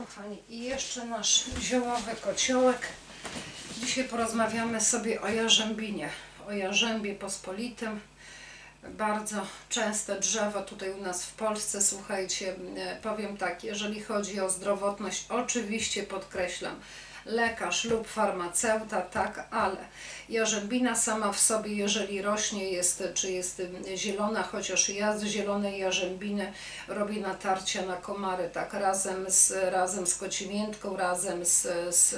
kochani, i jeszcze nasz ziołowy kociołek. Dzisiaj porozmawiamy sobie o jarzębinie, o jarzębie pospolitym. Bardzo częste drzewo tutaj u nas w Polsce. Słuchajcie, e, powiem tak, jeżeli chodzi o zdrowotność, oczywiście podkreślam, lekarz lub farmaceuta, tak, ale jarzębina sama w sobie, jeżeli rośnie, jest, czy jest zielona, chociaż ja z zielonej jarzębiny robię natarcia na komary, tak, razem z, razem z kocimiętką, razem z, z,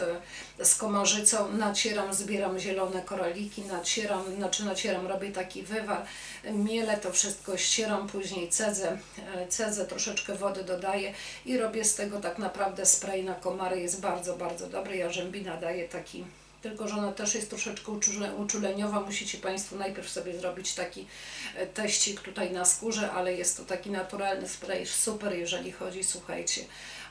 z komarzycą nacieram, zbieram zielone koraliki, nacieram, znaczy nacieram, robię taki wywar, mielę to wszystko, ścieram, później cedzę, cedzę, troszeczkę wody dodaję i robię z tego tak naprawdę spray na komary, jest bardzo, bardzo dobry, jarzębina daje taki tylko że ona też jest troszeczkę uczule- uczuleniowa. Musicie Państwo najpierw sobie zrobić taki e, teścik tutaj na skórze, ale jest to taki naturalny spray, super, jeżeli chodzi, słuchajcie,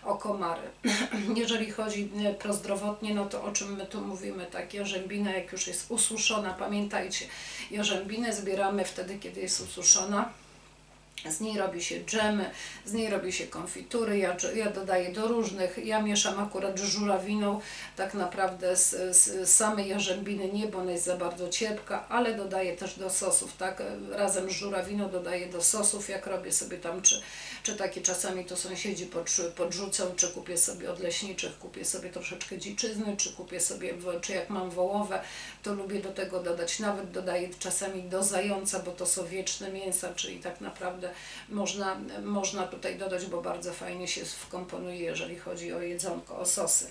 o komary. jeżeli chodzi e, prozdrowotnie, no to o czym my tu mówimy, tak, jarzębina jak już jest ususzona, pamiętajcie, jarzębinę zbieramy wtedy, kiedy jest ususzona, z niej robi się dżemy, z niej robi się konfitury, ja, ja dodaję do różnych, ja mieszam akurat z żurawiną, tak naprawdę z, z samej jarzębiny nie, bo ona jest za bardzo cierpka, ale dodaję też do sosów, tak, razem z żurawiną dodaję do sosów, jak robię sobie tam, czy, czy takie czasami to sąsiedzi podrzu- podrzucą, czy kupię sobie od leśniczych, kupię sobie troszeczkę dziczyzny, czy kupię sobie, czy jak mam wołowe, to lubię do tego dodać, nawet dodaję czasami do zająca, bo to są wieczne mięsa, czyli tak naprawdę można, można tutaj dodać, bo bardzo fajnie się wkomponuje, jeżeli chodzi o jedzonko, o sosy.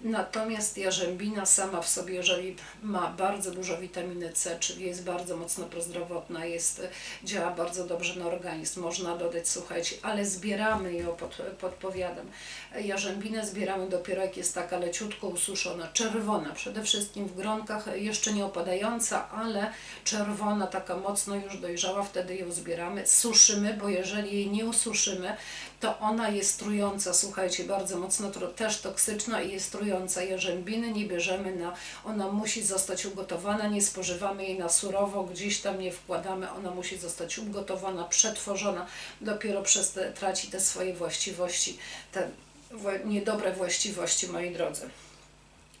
Natomiast jarzębina sama w sobie, jeżeli ma bardzo dużo witaminy C, czyli jest bardzo mocno prozdrowotna, jest, działa bardzo dobrze na organizm, można dodać, słuchajcie, ale zbieramy ją, pod, podpowiadam. Jarzębinę zbieramy dopiero jak jest taka leciutko ususzona, czerwona, przede wszystkim w gronkach, jeszcze nie opadająca, ale czerwona, taka mocno już dojrzała, wtedy ją zbieramy, suszymy, bo jeżeli jej nie ususzymy, to ona jest trująca, słuchajcie, bardzo mocno też toksyczna i jest trująca. Jarzębiny nie bierzemy na, ona musi zostać ugotowana, nie spożywamy jej na surowo, gdzieś tam nie wkładamy, ona musi zostać ugotowana, przetworzona, dopiero przez te, traci te swoje właściwości, te niedobre właściwości, moi drodzy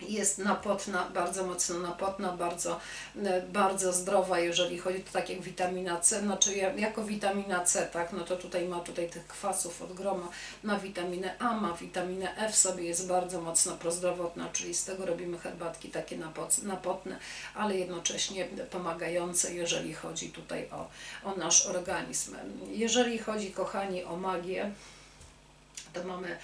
jest napotna, bardzo mocno napotna, bardzo, e, bardzo zdrowa, jeżeli chodzi to tak jak witamina C, znaczy ja- jako witamina C, tak, no to tutaj ma tutaj tych kwasów od groma, ma witaminę A, ma witaminę E w sobie, jest bardzo mocno prozdrowotna, czyli z tego robimy herbatki takie napotne, ale jednocześnie pomagające, jeżeli chodzi tutaj o, o nasz organizm. Jeżeli chodzi, kochani, o magię, to mamy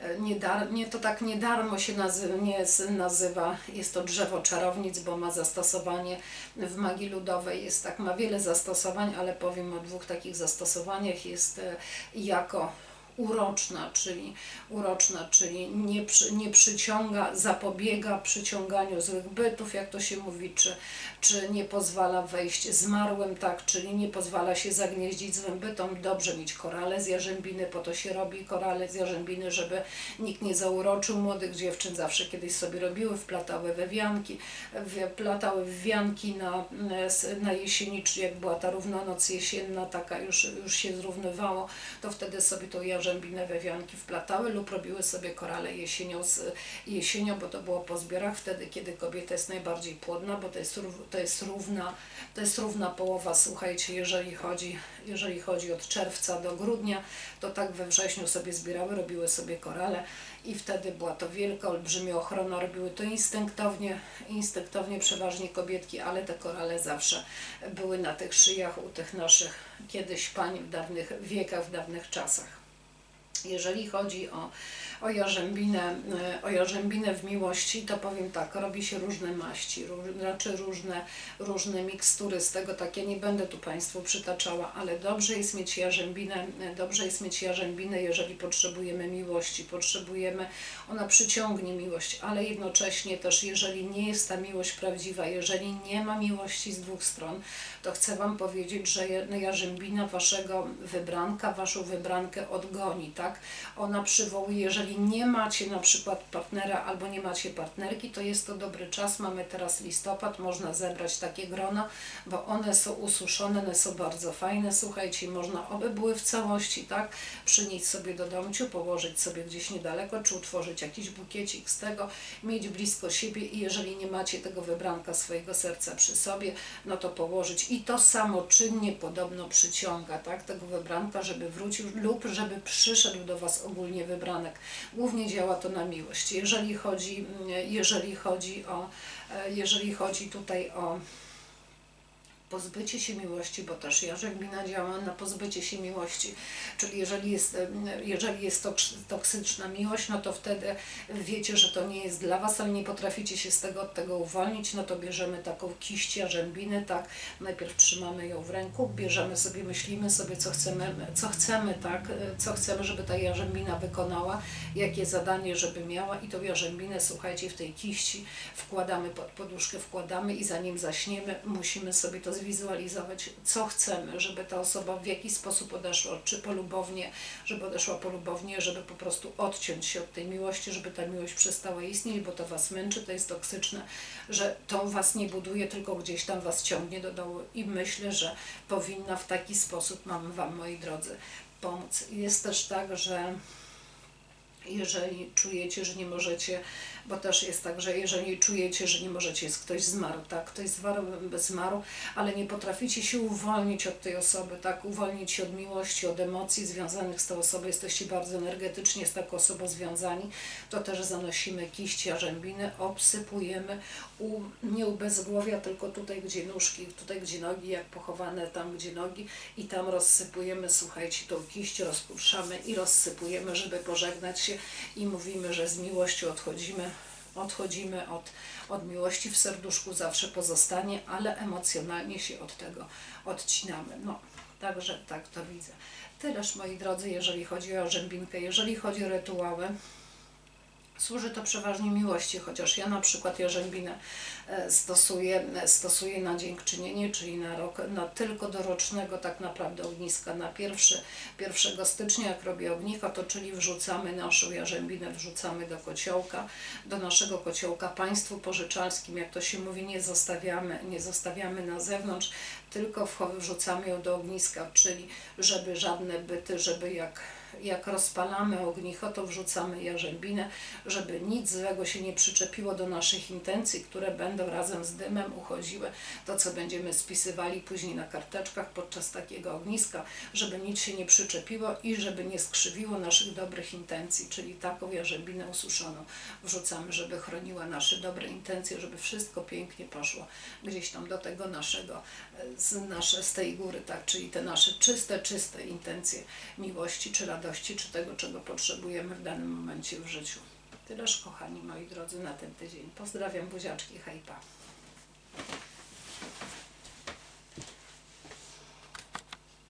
e, nie, dar, nie to tak nie darmo się nazy, nie nazywa, jest to drzewo czarownic, bo ma zastosowanie w magii ludowej, jest tak, ma wiele zastosowań, ale powiem o dwóch takich zastosowaniach, jest e, jako uroczna, czyli uroczna, czyli nie, nie przyciąga, zapobiega przyciąganiu złych bytów, jak to się mówi, czy, czy nie pozwala wejść zmarłym, tak, czyli nie pozwala się zagnieździć złym bytom. Dobrze mieć korale z jarzębiny, po to się robi korale z jarzębiny, żeby nikt nie zauroczył młodych dziewczyn, zawsze kiedyś sobie robiły, wplatały we wianki, wplatały w wianki na, na jesieni, czy jak była ta równonoc jesienna, taka już, już się zrównywało, to wtedy sobie tą jarzębinę we wianki wplatały lub robiły sobie korale jesienią, z, jesienią, bo to było po zbiorach, wtedy kiedy kobieta jest najbardziej płodna, bo to jest, to jest równa, to jest równa połowa, słuchajcie, jeżeli chodzi, jeżeli chodzi od czerwca do grudnia, to tak we wrześniu sobie zbierały, robiły sobie korale i wtedy była to wielka, olbrzymia ochrona, robiły to instynktownie, instynktownie przeważnie kobietki, ale te korale zawsze były na tych szyjach u tych naszych kiedyś pań w dawnych wiekach, w dawnych czasach. Jeżeli chodzi o, o, jarzębinę, e, o jarzębinę w miłości, to powiem tak, robi się różne maści, róż, znaczy różne, różne mikstury z tego, tak ja nie będę tu Państwu przytaczała, ale dobrze jest mieć jarzębinę, e, dobrze jest mieć jarzębinę, jeżeli potrzebujemy miłości, potrzebujemy, ona przyciągnie miłość, ale jednocześnie też, jeżeli nie jest ta miłość prawdziwa, jeżeli nie ma miłości z dwóch stron, to chcę Wam powiedzieć, że je- jarzębina Waszego wybranka, Waszą wybrankę odgoni, tak? Ona przywołuje, jeżeli nie macie na przykład partnera albo nie macie partnerki, to jest to dobry czas. Mamy teraz listopad, można zebrać takie grona, bo one są ususzone, one są bardzo fajne. Słuchajcie, można oby były w całości, tak? Przynieść sobie do domciu, położyć sobie gdzieś niedaleko, czy utworzyć jakiś bukiecik z tego, mieć blisko siebie i jeżeli nie macie tego wybranka swojego serca przy sobie, no to położyć i to samoczynnie podobno przyciąga, tak? Tego wybranka, żeby wrócił lub żeby przyszedł do Was ogólnie wybranek. Głównie działa to na miłość. Jeżeli chodzi, jeżeli chodzi o, e, jeżeli chodzi tutaj o pozbycie się miłości, bo też jarzębina działa na pozbycie się miłości. Czyli jeżeli jest, jeżeli jest toks- toksyczna miłość, no to wtedy wiecie, że to nie jest dla Was, ale nie potraficie się z tego, od tego uwolnić, no to bierzemy taką kiść jarzębiny, tak, najpierw trzymamy ją w ręku, bierzemy sobie, myślimy sobie, co chcemy, co chcemy, tak, co chcemy, żeby ta jarzębina wykonała, jakie zadanie, żeby miała. I tą jarzębinę, słuchajcie, w tej kiści wkładamy pod poduszkę, wkładamy i zanim zaśniemy, musimy sobie to zwizualizować, co chcemy, żeby ta osoba w jaki sposób odeszła, czy polubownie, żeby odeszła polubownie, żeby po prostu odciąć się od tej miłości, żeby ta miłość przestała istnieć, bo to Was męczy, to jest toksyczne, że to Was nie buduje, tylko gdzieś tam Was ciągnie do dołu i myślę, że powinna w taki sposób, mam Wam, moi drodzy, pomóc. Jest też tak, że jeżeli czujecie, że nie możecie, bo też jest tak, że jeżeli czujecie, że nie możecie, jest ktoś zmarł, tak, ktoś zmarł, zmarł, ale nie potraficie się uwolnić od tej osoby, tak, uwolnić się od miłości, od emocji związanych z tą osobą, jesteście bardzo energetycznie z taką osobą związani, to też zanosimy kiść jarzębiny, obsypujemy, u, nie u bezgłowia, tylko tutaj, gdzie nóżki, tutaj, gdzie nogi, jak pochowane tam, gdzie nogi. I tam rozsypujemy, słuchajcie, tą kiść rozpuszczamy i rozsypujemy, żeby pożegnać się i mówimy, że z miłością odchodzimy, odchodzimy od, od miłości w serduszku, zawsze pozostanie, ale emocjonalnie się od tego odcinamy. No, także tak to widzę. Tyleż, moi drodzy, jeżeli chodzi o rzębinkę, jeżeli chodzi o rytuały, Służy to przeważnie miłości, chociaż ja na przykład jarzębinę e, stosuję, e, stosuję na dziękczynienie, czyli na rok, na tylko dorocznego tak naprawdę ogniska. Na pierwszy, 1 stycznia, jak robię ognisko, to czyli wrzucamy naszą jarzębinę, wrzucamy do kociołka, do naszego kociołka państwu pożyczalskim, jak to się mówi, nie zostawiamy, nie zostawiamy na zewnątrz, tylko wrzucamy ją do ogniska, czyli żeby żadne byty, żeby jak jak rozpalamy ognicho, to wrzucamy jarzębinę, żeby nic złego się nie przyczepiło do naszych intencji, które będą razem z dymem uchodziły, to co będziemy spisywali później na karteczkach podczas takiego ogniska, żeby nic się nie przyczepiło i żeby nie skrzywiło naszych dobrych intencji, czyli taką jarzębinę ususzoną wrzucamy, żeby chroniła nasze dobre intencje, żeby wszystko pięknie poszło gdzieś tam do tego naszego, z, nasze, z tej góry, tak, czyli te nasze czyste, czyste intencje miłości czy radości, czy tego, czego potrzebujemy w danym momencie w życiu. Tyleż, kochani moi drodzy, na ten tydzień. Pozdrawiam, buziaczki, hejpa.